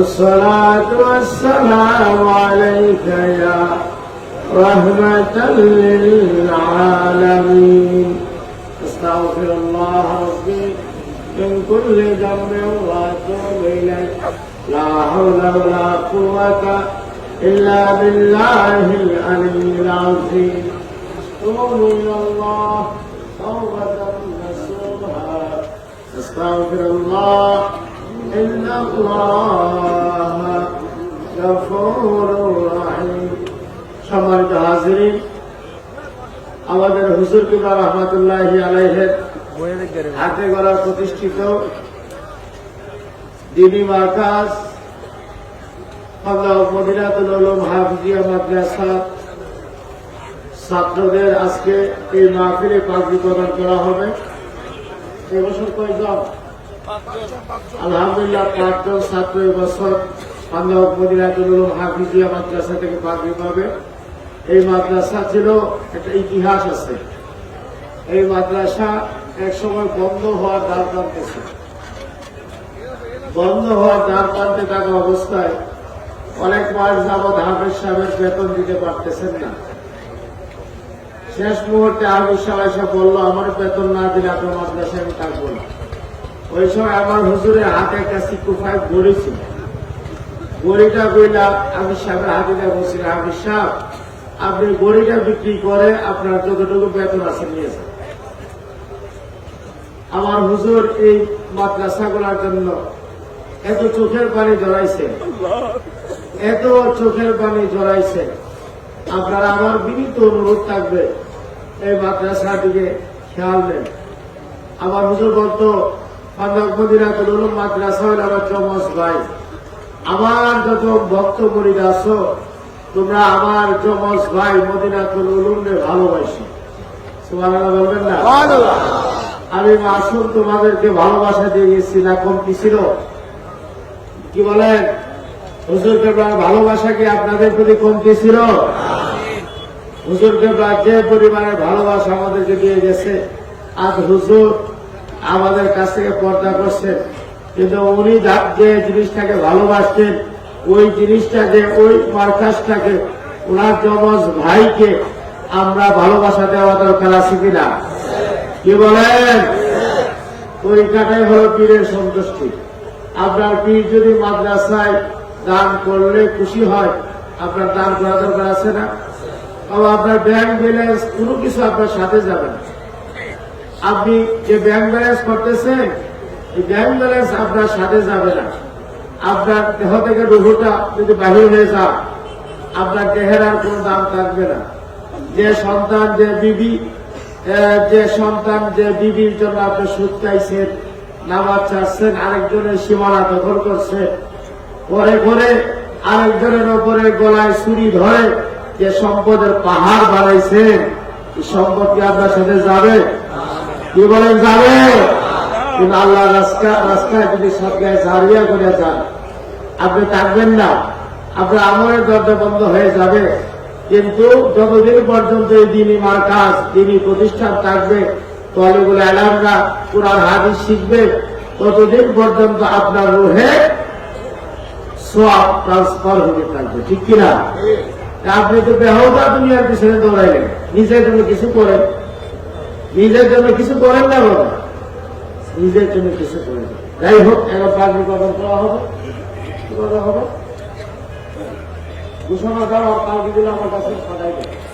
والصلاة والسلام عليك يا رحمة للعالمين. أستغفر الله ربي من كل ذنب وأتوب إليه. لا حول ولا قوة إلا بالله العلي العظيم. توبوا إلى الله توبة نصوحا. أستغفر الله إن الله غفور رحيم সম্মানিত হাজিরিন আমাদের হুজুর কিবা রহমতুল্লাহ আলাইহের হাতে গড়া প্রতিষ্ঠিত দিনী মার্কাজ আল্লাহ মদিনাতুল উলুম হাফিজিয়া মাদ্রাসা ছাত্রদের আজকে এই মাহফিলে পাগড়ি প্রদান করা হবে এবছর কয়জন আলহামদুলিল্লাহ, পাঁচজন ছাত্র এবছর আল্লাহ মদিনাতুল হাফিজিয়া মাদ্রাসা থেকে পাবে। এই মাদ্রাসা ছিল একটা ইতিহাস আছে। এই মাদ্রাসা এক সময় বন্ধ হওয়ার দ্বার বন্ধ হওয়ার দ্বার থাকা অবস্থায় অনেক মাস সাহেবের বেতন দিতে পারতেছেন না। শেষ মুহূর্তে হাফেজ সাহেব এসে বলল, আমার বেতন না দিলে আপনার মাদ্রাসায় আমি থাকব না। ওই সময় আমার হুজুরের হাতে সিকু ফাইভ গড়ি ছিল। গড়িটা কইলা, আমি সাহেবের হাতে দিয়ে বলছি হাফিজ সাহেব, আপনি গড়িটা বিক্রি করে আপনার যতটুকু বেতন আছে নিয়েছেন আমার হুজুর এই মাদ্রাসাগুলোর জন্য এত চোখের পানি জড়াইছে এত চোখের পানি জড়াইছে আপনারা আমার বিনীত অনুরোধ থাকবে, এই মাদ্রাসা দিকে খেয়াল দেন। আমার হুজুর বলতো আমার চমস ভাই। আমার যত ভক্ত মরিদ আছো তোমরা আমার চমস ভাই মদিনা উলুমকে ভালোবাসি। বলবেন না? আমি মাসুম তোমাদেরকে ভালোবাসা দিয়ে গেছি না কি ছিল? কি বলেন? হুজুর কেবলার ভালোবাসা কি আপনাদের প্রতি কমতি ছিল? হুজুর কেবলার যে পরিমাণের ভালোবাসা আমাদেরকে দিয়ে গেছে আজ হুজুর আমাদের কাছ থেকে পর্দা করছেন। কিন্তু উনি যা- জিনিসটাকে ভালোবাসতেন, ওই জিনিসটাকে, ওই মার্কাসটাকে, ওনার যমজ ভাইকে আমরা ভালোবাসা দেওয়া দরকার আছে কিনা? কি বলেন? পরীক্ষাটাই হলো পীরের সন্তুষ্টি। আপনার পীর যদি মাদ্রাসায় দান করলে খুশি হয়, আপনার দান করা দরকার আছে না? আপনার ব্যাংক ব্যালেন্স কোনো কিছু আপনার সাথে যাবে না। আপনি যে ব্যাংক ব্যালেন্স করতেছেন, এই ব্যাংক ব্যালেন্স আপনার সাথে যাবে না। আপনার দেহ থেকে রুহুটা যদি বাহির হয়ে যায়, আপনার দেহের আর কোনো দাম থাকবে না। যে সন্তান, যে বিবি যে সন্তান, যে বিবির জন্য আপনি সুদ চাইছেন, নামাজ চাচ্ছেন, আরেকজনের সীমানা দখল করছে পরে করে আরেকজনের ওপরে গলায় ছুরি ধরে যে সম্পদের পাহাড় বাড়াইছেন এই সম্পদ কি আপনার সাথে যাবে? কি বলেন, যাবে? কিন্তু আল্লাহ রাস্তা রাস্তায় যদি সবগায় জারিয়া করে যান, আপনি থাকবেন না। আপনার আমলের দরজা বন্ধ হয়ে যাবে। কিন্তু যতদিন পর্যন্ত এই দিনই মার্কাজ দিনই প্রতিষ্ঠান থাকবে তলেগুলো এলামরা কোরআন, হাদিস শিখবে, ততদিন পর্যন্ত আপনার রুহে সব ট্রান্সফার হতে থাকবে। ঠিক কিনা? আপনি তো বেহদা দুনিয়ার পিছনে দৌড়াইলেন। নিজের জন্য কিছু করেন। নিজের জন্য কিছু করেন না বাবা। নিজের জন্য কিছু করেন যাই হোক, এবার পাগড়ি গঠন করা হবে। হবে? ঘোষণা দেওয়া পাগড়িগুলো আমার কাছে সদাই দেয়